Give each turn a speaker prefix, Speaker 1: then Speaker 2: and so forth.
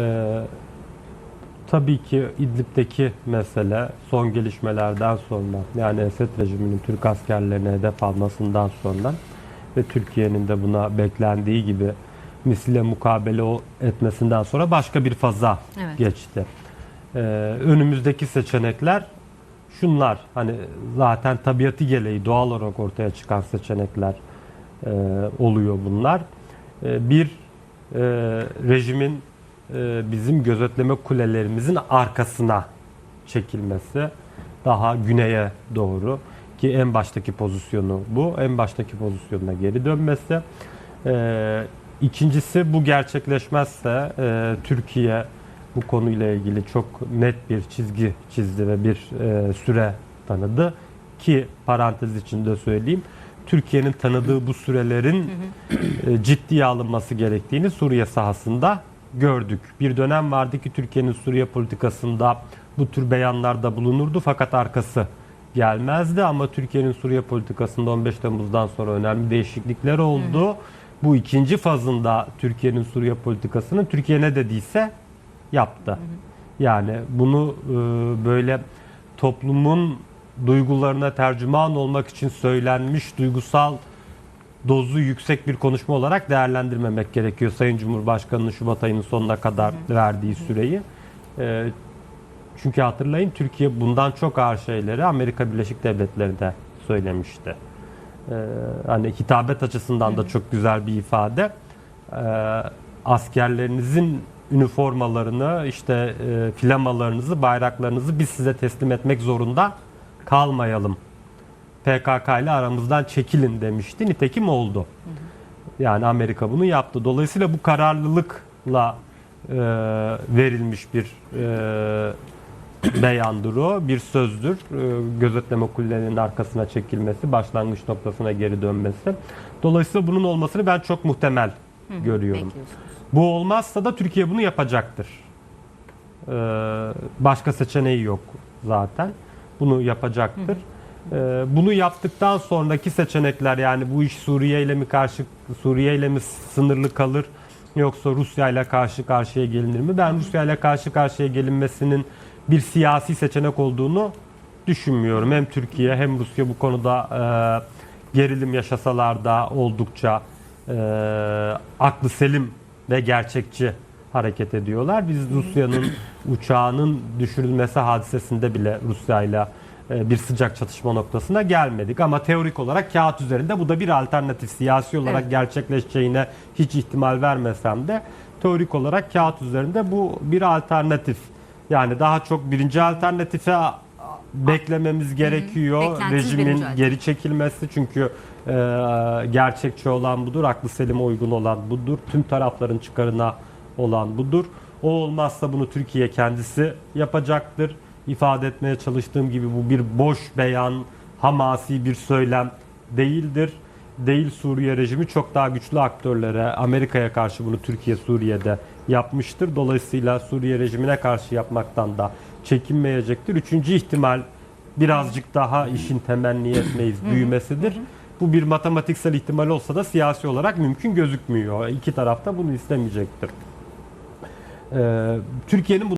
Speaker 1: Ee, tabii ki İdlib'deki mesele son gelişmelerden sonra yani Esed rejiminin Türk askerlerine hedef almasından sonra ve Türkiye'nin de buna beklendiği gibi misile mukabele etmesinden sonra başka bir faza
Speaker 2: Evet.
Speaker 1: geçti. Ee, önümüzdeki seçenekler şunlar hani zaten tabiatı gereği doğal olarak ortaya çıkan seçenekler e, oluyor bunlar. E, bir e, rejimin bizim gözetleme kulelerimizin arkasına çekilmesi daha güneye doğru ki en baştaki pozisyonu bu en baştaki pozisyonuna geri dönmesi. E, ikincisi bu gerçekleşmezse e, Türkiye bu konuyla ilgili çok net bir çizgi çizdi ve bir e, süre tanıdı ki parantez içinde söyleyeyim Türkiye'nin tanıdığı bu sürelerin e, ciddiye alınması gerektiğini Suriye sahasında gördük. Bir dönem vardı ki Türkiye'nin Suriye politikasında bu tür beyanlarda bulunurdu fakat arkası gelmezdi ama Türkiye'nin Suriye politikasında 15 Temmuz'dan sonra önemli değişiklikler oldu. Bu ikinci fazında Türkiye'nin Suriye politikasının Türkiye ne dediyse yaptı. Yani bunu e, böyle toplumun duygularına tercüman olmak için söylenmiş duygusal dozu yüksek bir konuşma olarak değerlendirmemek gerekiyor. Sayın Cumhurbaşkanı'nın Şubat ayının sonuna kadar verdiği süreyi. E, çünkü hatırlayın Türkiye bundan çok ağır şeyleri Amerika Birleşik Devletleri'nde söylemişti. E, hani hitabet açısından da çok güzel bir ifade. E, askerlerinizin üniformalarını, işte e, flamalarınızı, bayraklarınızı biz size teslim etmek zorunda kalmayalım. PKK ile aramızdan çekilin demişti. Nitekim oldu. Yani Amerika bunu yaptı. Dolayısıyla bu kararlılıkla e, verilmiş bir e, beyandır o, bir sözdür. E, gözetleme kulelerinin arkasına çekilmesi, başlangıç noktasına geri dönmesi. Dolayısıyla bunun olmasını ben çok muhtemel görüyorum.
Speaker 2: Bekliyorsunuz.
Speaker 1: Bu olmazsa da Türkiye bunu yapacaktır. Ee, başka seçeneği yok zaten. Bunu yapacaktır. Ee, bunu yaptıktan sonraki seçenekler yani bu iş Suriye ile mi karşı Suriye ile mi sınırlı kalır yoksa Rusya ile karşı karşıya gelinir mi? Ben Rusya ile karşı karşıya gelinmesinin bir siyasi seçenek olduğunu düşünmüyorum. Hem Türkiye hem Rusya bu konuda e, gerilim yaşasalar da oldukça e, aklı selim ve gerçekçi hareket ediyorlar. Biz Rusya'nın uçağının düşürülmesi hadisesinde bile Rusya ile bir sıcak çatışma noktasına gelmedik. Ama teorik olarak kağıt üzerinde bu da bir alternatif. Siyasi olarak
Speaker 2: Evet.
Speaker 1: gerçekleşeceğine hiç ihtimal vermesem de teorik olarak kağıt üzerinde bu bir alternatif. Yani daha çok birinci alternatife beklememiz gerekiyor.
Speaker 2: Beklentiniz birinci
Speaker 1: Rejimin geri çekilmesi çünkü e, gerçekçi olan budur, aklı selime uygun olan budur, tüm tarafların çıkarına olan budur. O olmazsa bunu Türkiye kendisi yapacaktır. İfade etmeye çalıştığım gibi bu bir boş beyan, hamasi bir söylem değildir. Değil Suriye rejimi çok daha güçlü aktörlere, Amerika'ya karşı bunu Türkiye Suriye'de yapmıştır. Dolayısıyla Suriye rejimine karşı yapmaktan da çekinmeyecektir. Üçüncü ihtimal birazcık daha işin temenni etmeyiz büyümesidir. Bu bir matematiksel ihtimal olsa da siyasi olarak mümkün gözükmüyor. İki taraf da bunu istemeyecektir. Ee, Türkiye'nin bu